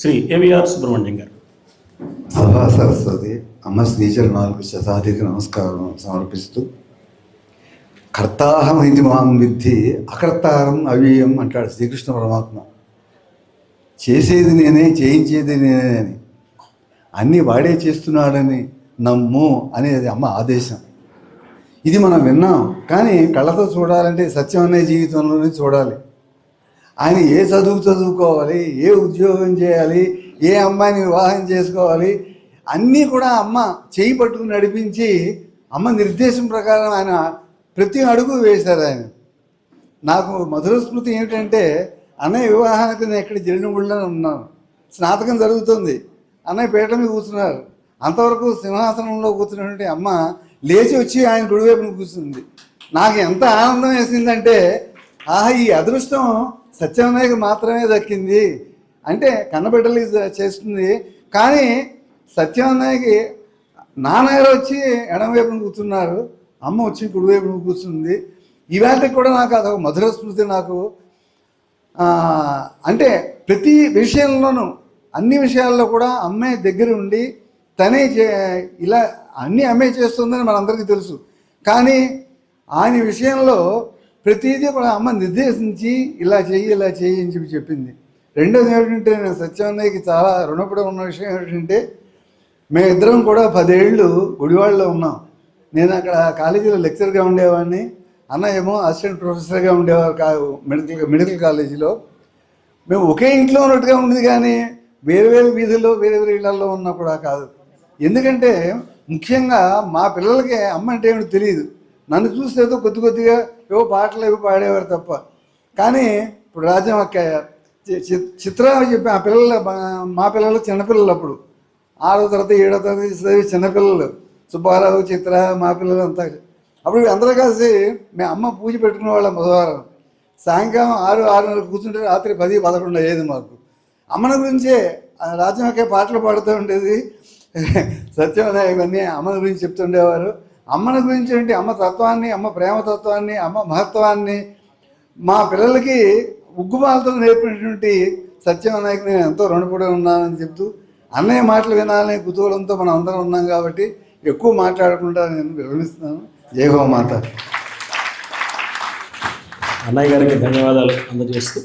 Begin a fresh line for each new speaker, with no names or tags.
Shri AVR Subrahmanyam గారు.
సభా సరస్వతి అమ్మ శ్రీచరణాలకు శతాధిక నమస్కారం సమర్పిస్తూ కర్తాహం ఇది మాం విద్ధి అకర్తారం అవ్యయం అంటాడు శ్రీకృష్ణ పరమాత్మ. చేసేది నేనే చేయించేది నేనే అని. అన్నీ వాడే చేస్తున్నాడని నమ్ము అనేది అమ్మ ఆదేశం. ఇది మనం విన్నాం కానీ కళ్ళతో చూడాలంటే సత్యమనే జీవితంలోనే చూడాలి. ఆయన ఏ చదువు చదువుకోవాలి ఏ ఉద్యోగం చేయాలి ఏ అమ్మాయిని వివాహం చేసుకోవాలి అన్నీ కూడా అమ్మ చేయి పట్టుకుని నడిపించి అమ్మ నిర్దేశం ప్రకారం ఆయన ప్రతి అడుగు వేశారు ఆయన. నాకు మధుర స్మృతి ఏమిటంటే అన్నయ్య వివాహానికి నేను ఎక్కడ జిరినగుళ్ళలో ఉన్నాను. స్నాతకం జరుగుతుంది. అన్నయ్య పీట మీద కూర్చున్నారు. అంతవరకు సింహాసనంలో కూర్చున్నటువంటి అమ్మ లేచి వచ్చి ఆయన గుడివైపున కూర్చుంది. నాకు ఎంత ఆనందం వేసిందంటే ఆహా ఈ అదృష్టం సత్యనాయకు మాత్రమే దక్కింది. అంటే కన్నబిడ్డలు చేస్తుంది. కానీ సత్యనాయకి నాన్నగారు వచ్చి ఎడమవైపున కూర్చున్నారు. అమ్మ వచ్చి కుడివైపున కూర్చుంది. ఇవాళకి కూడా నాకు అదొక మధుర స్మృతి నాకు. అంటే ప్రతి విషయంలోనూ అన్ని విషయాల్లో కూడా అమ్మాయి దగ్గర ఉండి తనే చే ఇలా అన్నీ అమ్మాయి చేస్తుందని మనందరికీ తెలుసు. కానీ ఆయన విషయంలో ప్రతిదీ కూడా అమ్మ నిర్దేశించి ఇలా చెయ్యి ఇలా చెయ్యి అని చెప్పి చెప్పింది. రెండోది ఏమిటంటే నేను సత్యాన్నయ్యకి చాలా రుణపడి ఉన్న విషయం ఏమిటంటే మేమిద్దరం కూడా పదేళ్ళు గుడివాడలో ఉన్నాం. నేను అక్కడ కాలేజీలో లెక్చర్గా ఉండేవాడిని. అన్న ఏమో అసిస్టెంట్ ప్రొఫెసర్గా ఉండేవారు కా మెడికల్ మెడికల్ కాలేజీలో. మేము ఒకే ఇంట్లో ఉన్నట్టుగా ఉండేది కానీ వేరు వేరు వీధుల్లో వేరే వేరే ఇళ్ళలో కూడా కాదు. ఎందుకంటే ముఖ్యంగా మా పిల్లలకి అమ్మ అంటే ఏమిటో తెలియదు నన్ను చూస్తే ఏదో కొద్ది కొద్దిగా ఏవో పాటలు ఏవో పాడేవారు తప్ప. కానీ ఇప్పుడు రాజ్యం చి- చిత్ర చెప్పి ఆ పిల్లలు మా పిల్లలు చిన్నపిల్లలు అప్పుడు. ఆరో తరగతి ఏడో తరగతి చిన్నపిల్లలు. సుబ్బారావు చిత్ర మా పిల్లలు అంతా. అప్పుడు అందరూ కలిసి మేము అమ్మ పూజ పెట్టుకునే వాళ్ళం బుధవారం. సాయంకాలం ఆరు ఆరున్నర కూర్చుంటే రాత్రి పది పదకొండు అయ్యేది మాకు. అమ్మని గురించే రాజ్యం రాజ్యమకే పాటలు పాడుతూ ఉండేది. సత్యనారాయణ ఇవన్నీ అమ్మని గురించి చెప్తుండేవారు. అమ్మని గురించి ఏంటి? అమ్మ తత్వాన్ని అమ్మ ప్రేమతత్వాన్ని అమ్మ మహత్వాన్ని. మా పిల్లలకి ఉగ్గుబాలతో నేర్పినటువంటి సత్యనారాయణకి నేను ఎంతో రుణపడి ఉన్నానని చెప్తూ అన్నయ్య మాటలు వినాలనే కుతూహలంతో మనం అందరం ఉన్నాం కాబట్టి ఎక్కువ మాట్లాడకుండా నేను వివరిస్తున్నాను జై హో మాత.
అన్నయ్య గారికి ధన్యవాదాలు అందజేస్తూ.